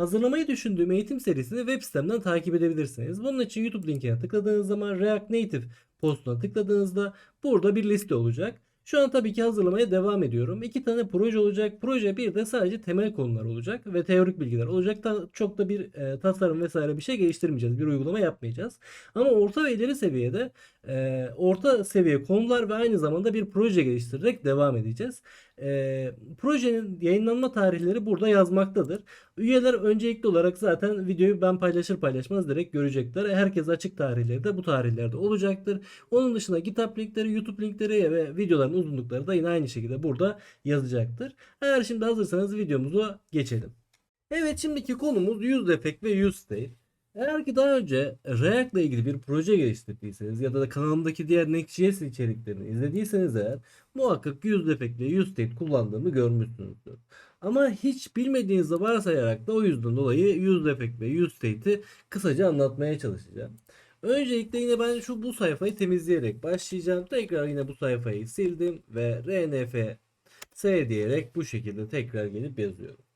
Hazırlamayı düşündüğüm eğitim serisini web sitemden takip edebilirsiniz. Bunun için YouTube linkine tıkladığınız zaman React Native postuna tıkladığınızda burada bir liste olacak. Şu an tabii ki hazırlamaya devam ediyorum. İki tane proje olacak. Proje bir de sadece temel konular olacak ve teorik bilgiler olacak. Ta- çok da bir e, tasarım vesaire bir şey geliştirmeyeceğiz. Bir uygulama yapmayacağız. Ama orta ve ileri seviyede e, orta seviye konular ve aynı zamanda bir proje geliştirerek devam edeceğiz. E, projenin yayınlanma tarihleri burada yazmaktadır. Üyeler öncelikli olarak zaten videoyu ben paylaşır paylaşmaz direkt görecekler. Herkes açık tarihleri de bu tarihlerde olacaktır. Onun dışında GitHub linkleri, YouTube linkleri ve videoların uzunlukları da yine aynı şekilde burada yazacaktır. Eğer şimdi hazırsanız videomuzu geçelim. Evet şimdiki konumuz use effect ve use state. Eğer ki daha önce React ile ilgili bir proje geliştirdiyseniz ya da kanalımdaki diğer Next.js içeriklerini izlediyseniz eğer muhakkak use effect ve use state kullandığımı görmüşsünüzdür. Ama hiç bilmediğinizi varsayarak da o yüzden dolayı use effect ve use state'i kısaca anlatmaya çalışacağım. Öncelikle yine ben şu bu sayfayı temizleyerek başlayacağım. Tekrar yine bu sayfayı sildim ve rnf s diyerek bu şekilde tekrar gelip yazıyorum.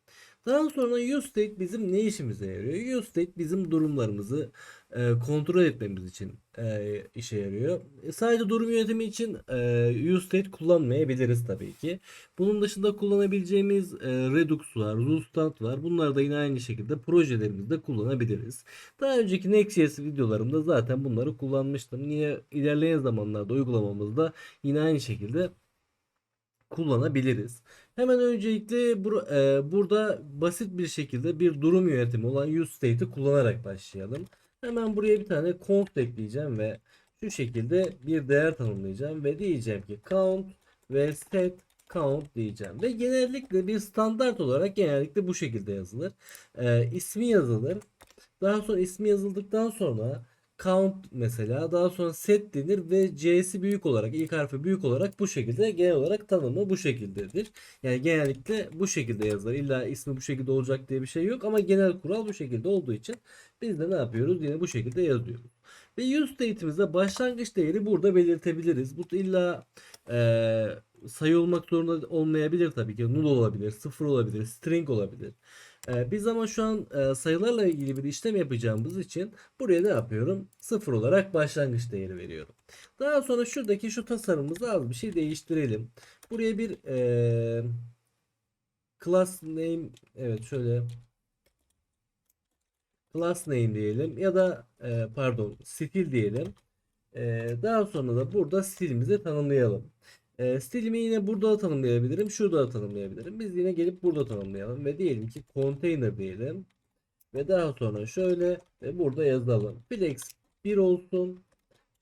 Daha sonra use state bizim ne işimize yarıyor? Use state bizim durumlarımızı e, kontrol etmemiz için e, işe yarıyor. E, sadece durum yönetimi için e, use state kullanmayabiliriz tabii ki. Bunun dışında kullanabileceğimiz e, Redux var, Zustand var. Bunları da yine aynı şekilde projelerimizde kullanabiliriz. Daha önceki Next.js videolarımda zaten bunları kullanmıştım. Yine ilerleyen zamanlarda uygulamamızda yine aynı şekilde kullanabiliriz. Hemen öncelikle bur- e, burada basit bir şekilde bir durum yönetimi olan use state'i kullanarak başlayalım. Hemen buraya bir tane count ekleyeceğim ve şu şekilde bir değer tanımlayacağım ve diyeceğim ki count ve set count diyeceğim ve genellikle bir standart olarak genellikle bu şekilde yazılır. E, ismi yazılır. Daha sonra ismi yazıldıktan sonra count mesela daha sonra set denir ve c'si büyük olarak ilk harfi büyük olarak bu şekilde genel olarak tanımı bu şekildedir. Yani genellikle bu şekilde yazılır. İlla ismi bu şekilde olacak diye bir şey yok ama genel kural bu şekilde olduğu için biz de ne yapıyoruz? Yine bu şekilde yazıyoruz. Ve use state'imizde başlangıç değeri burada belirtebiliriz. Bu illa eee, sayı olmak zorunda olmayabilir tabii ki. Null olabilir, sıfır olabilir, string olabilir. Ee, biz ama şu an e, sayılarla ilgili bir işlem yapacağımız için buraya ne yapıyorum? Sıfır olarak başlangıç değeri veriyorum. Daha sonra şuradaki şu tasarımımızı az bir şey değiştirelim. Buraya bir e, class name evet şöyle class name diyelim ya da e, pardon stil diyelim. E, daha sonra da burada stilimizi tanımlayalım. E, stilimi yine burada da tanımlayabilirim. Şurada da tanımlayabilirim. Biz yine gelip burada tanımlayalım. Ve diyelim ki container diyelim. Ve daha sonra şöyle ve burada yazalım. Flex 1 olsun.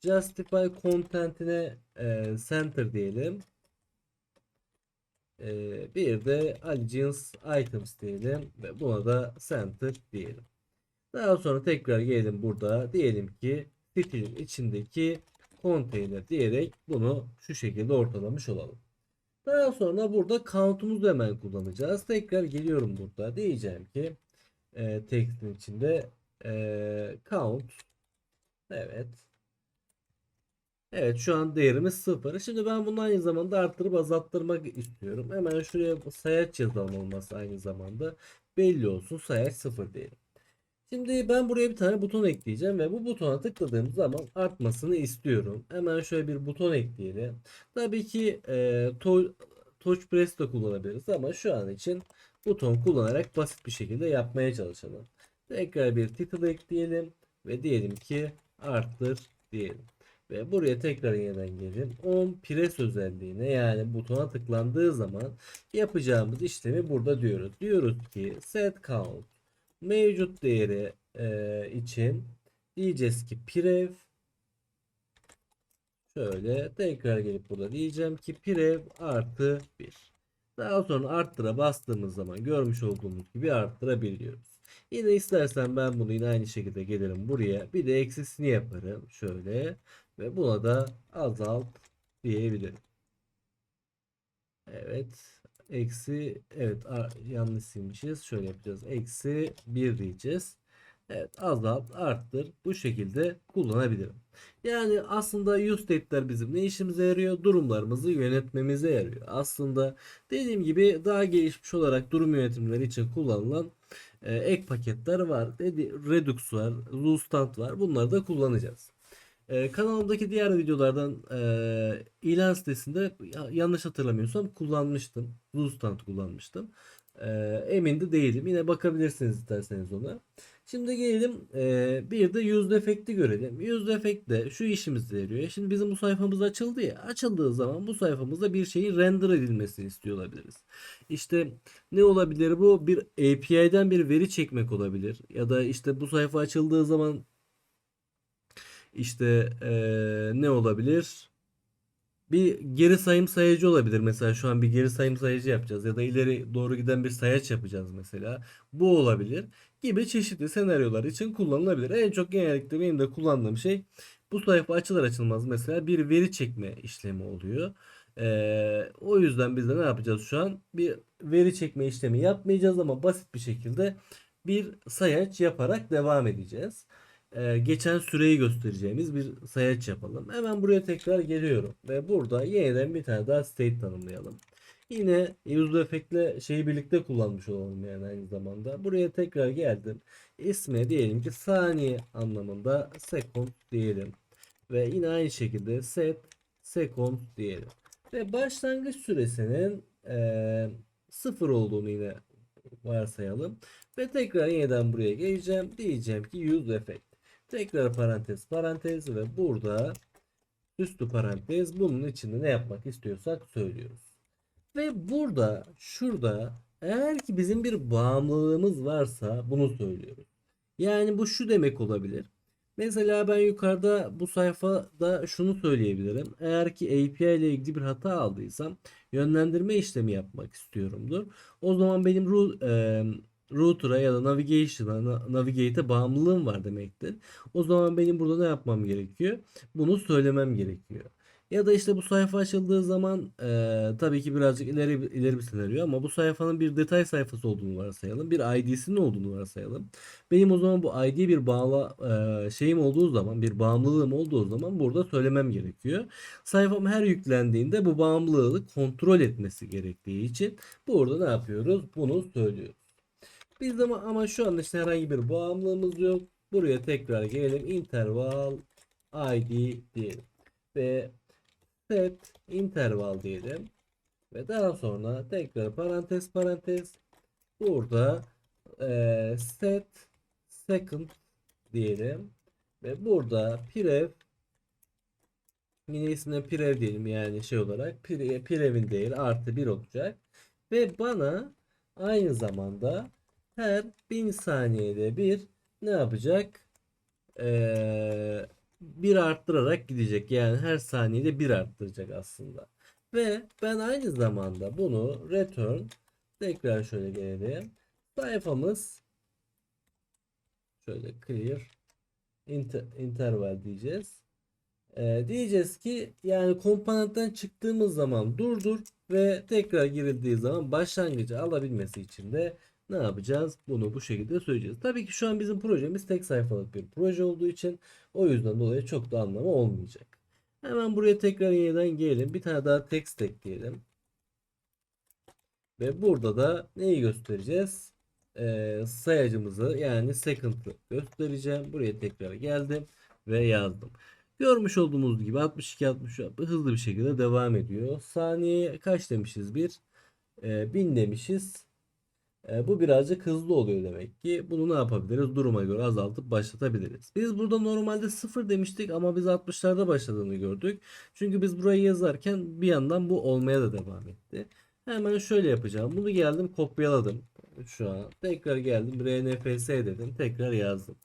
Justify content'ine e, center diyelim. E, bir de allegiance items diyelim. Ve buna da center diyelim. Daha sonra tekrar gelelim burada. Diyelim ki stilin içindeki container diyerek bunu şu şekilde ortalamış olalım. Daha sonra burada count'umuzu hemen kullanacağız. Tekrar geliyorum burada. Diyeceğim ki e, text'in içinde e, count evet Evet şu an değerimiz 0. Şimdi ben bunu aynı zamanda arttırıp azalttırmak istiyorum. Hemen şuraya sayaç yazalım olması aynı zamanda. Belli olsun sayaç 0 diyelim. Şimdi ben buraya bir tane buton ekleyeceğim ve bu butona tıkladığım zaman artmasını istiyorum. Hemen şöyle bir buton ekleyelim. Tabii ki e, to touch press de kullanabiliriz ama şu an için buton kullanarak basit bir şekilde yapmaya çalışalım. Tekrar bir title ekleyelim ve diyelim ki arttır diyelim. Ve buraya tekrar yeniden gelin. On press özelliğine yani butona tıklandığı zaman yapacağımız işlemi burada diyoruz. Diyoruz ki set count mevcut değeri e, için diyeceğiz ki prev şöyle tekrar gelip burada diyeceğim ki prev artı 1. Daha sonra arttıra bastığımız zaman görmüş olduğumuz gibi arttırabiliyoruz. Yine istersen ben bunu yine aynı şekilde gelirim buraya. Bir de eksisini yaparım. Şöyle ve buna da azalt diyebilirim. Evet. Eksi evet yanlış silmişiz. Şöyle yapacağız. Eksi 1 diyeceğiz. Evet azalt arttır bu şekilde kullanabilirim. Yani aslında use state'ler bizim ne işimize yarıyor? Durumlarımızı yönetmemize yarıyor. Aslında dediğim gibi daha gelişmiş olarak durum yönetimleri için kullanılan e, ek paketler var. Dedi, Redux var, Zustand var. Bunları da kullanacağız. E, kanalımdaki diğer videolardan e, ilan sitesinde ya- yanlış hatırlamıyorsam kullanmıştım. Zustand kullanmıştım. E, emin de değilim. Yine bakabilirsiniz isterseniz ona. Şimdi gelelim e, bir de use effect'i görelim. Use effect de şu işimizi veriyor. Şimdi bizim bu sayfamız açıldı ya. Açıldığı zaman bu sayfamızda bir şeyin render edilmesini istiyor olabiliriz. İşte ne olabilir bu? Bir API'den bir veri çekmek olabilir. Ya da işte bu sayfa açıldığı zaman işte eee, ne olabilir? Bir geri sayım sayacı olabilir. Mesela şu an bir geri sayım sayacı yapacağız. Ya da ileri doğru giden bir sayaç yapacağız mesela. Bu olabilir. Gibi çeşitli senaryolar için kullanılabilir. En çok genellikle benim de kullandığım şey bu sayfa açılır açılmaz mesela bir veri çekme işlemi oluyor. Eee, o yüzden biz de ne yapacağız şu an? Bir veri çekme işlemi yapmayacağız ama basit bir şekilde bir sayaç yaparak devam edeceğiz. Ee, geçen süreyi göstereceğimiz bir sayaç yapalım. Hemen buraya tekrar geliyorum ve burada yeniden bir tane daha state tanımlayalım. Yine use effect'le şeyi birlikte kullanmış olalım yani aynı zamanda. Buraya tekrar geldim. İsme diyelim ki saniye anlamında second diyelim. Ve yine aynı şekilde set second diyelim. Ve başlangıç süresinin eee sıfır olduğunu yine varsayalım. Ve tekrar yeniden buraya geleceğim. Diyeceğim ki use effect. Tekrar parantez parantez ve burada üstü parantez bunun içinde ne yapmak istiyorsak söylüyoruz. Ve burada şurada eğer ki bizim bir bağımlılığımız varsa bunu söylüyoruz. Yani bu şu demek olabilir. Mesela ben yukarıda bu sayfada şunu söyleyebilirim. Eğer ki API ile ilgili bir hata aldıysam yönlendirme işlemi yapmak istiyorumdur. O zaman benim ru- e, router'a ya da navigation'a, na- navigate'e bağımlılığım var demektir. O zaman benim burada ne yapmam gerekiyor? Bunu söylemem gerekiyor. Ya da işte bu sayfa açıldığı zaman eee, tabii ki birazcık ileri ileri bir senaryo ama bu sayfanın bir detay sayfası olduğunu varsayalım. Bir ID'sinin olduğunu varsayalım. Benim o zaman bu ID bir bağla eee, şeyim olduğu zaman, bir bağımlılığım olduğu zaman burada söylemem gerekiyor. Sayfam her yüklendiğinde bu bağımlılığı kontrol etmesi gerektiği için burada ne yapıyoruz? Bunu söylüyoruz. Biz de ama, şu anda işte herhangi bir bağımlılığımız yok. Buraya tekrar gelelim. Interval ID diyelim. Ve set interval diyelim. Ve daha sonra tekrar parantez parantez. Burada eee, set second diyelim. Ve burada prev yine ismine prev diyelim yani şey olarak pre, prev'in değeri artı 1 olacak. Ve bana aynı zamanda her 1000 saniyede bir ne yapacak? Ee, bir arttırarak gidecek. Yani her saniyede bir arttıracak aslında. Ve ben aynı zamanda bunu return tekrar şöyle gelelim. Sayfamız şöyle clear inter, interval diyeceğiz. Ee, diyeceğiz ki yani komponentten çıktığımız zaman durdur ve tekrar girildiği zaman başlangıcı alabilmesi için de ne yapacağız? Bunu bu şekilde söyleyeceğiz. Tabii ki şu an bizim projemiz tek sayfalık bir proje olduğu için o yüzden dolayı çok da anlamı olmayacak. Hemen buraya tekrar yeniden gelelim. Bir tane daha text ekleyelim. Ve burada da neyi göstereceğiz? Ee, sayacımızı yani second'ı göstereceğim. Buraya tekrar geldim ve yazdım. Görmüş olduğumuz gibi 62 60 hızlı bir şekilde devam ediyor. Saniyeye kaç demişiz bir? Ee, 1000 demişiz. E, bu birazcık hızlı oluyor demek ki. Bunu ne yapabiliriz? Duruma göre azaltıp başlatabiliriz. Biz burada normalde 0 demiştik ama biz 60'larda başladığını gördük. Çünkü biz burayı yazarken bir yandan bu olmaya da devam etti. Hemen şöyle yapacağım. Bunu geldim kopyaladım. Şu an tekrar geldim rnfs dedim. Tekrar yazdım.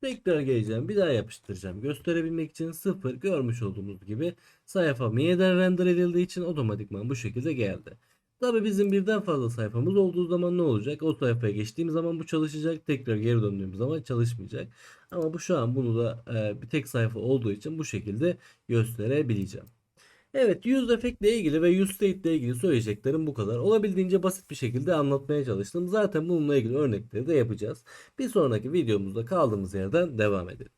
Tekrar geleceğim. Bir daha yapıştıracağım. Gösterebilmek için 0 görmüş olduğumuz gibi sayfa yeniden render edildiği için otomatikman bu şekilde geldi. Tabi bizim birden fazla sayfamız olduğu zaman ne olacak? O sayfaya geçtiğim zaman bu çalışacak. Tekrar geri döndüğüm zaman çalışmayacak. Ama bu şu an bunu da e, bir tek sayfa olduğu için bu şekilde gösterebileceğim. Evet use effect ile ilgili ve use state ile ilgili söyleyeceklerim bu kadar. Olabildiğince basit bir şekilde anlatmaya çalıştım. Zaten bununla ilgili örnekleri de yapacağız. Bir sonraki videomuzda kaldığımız yerden devam edelim.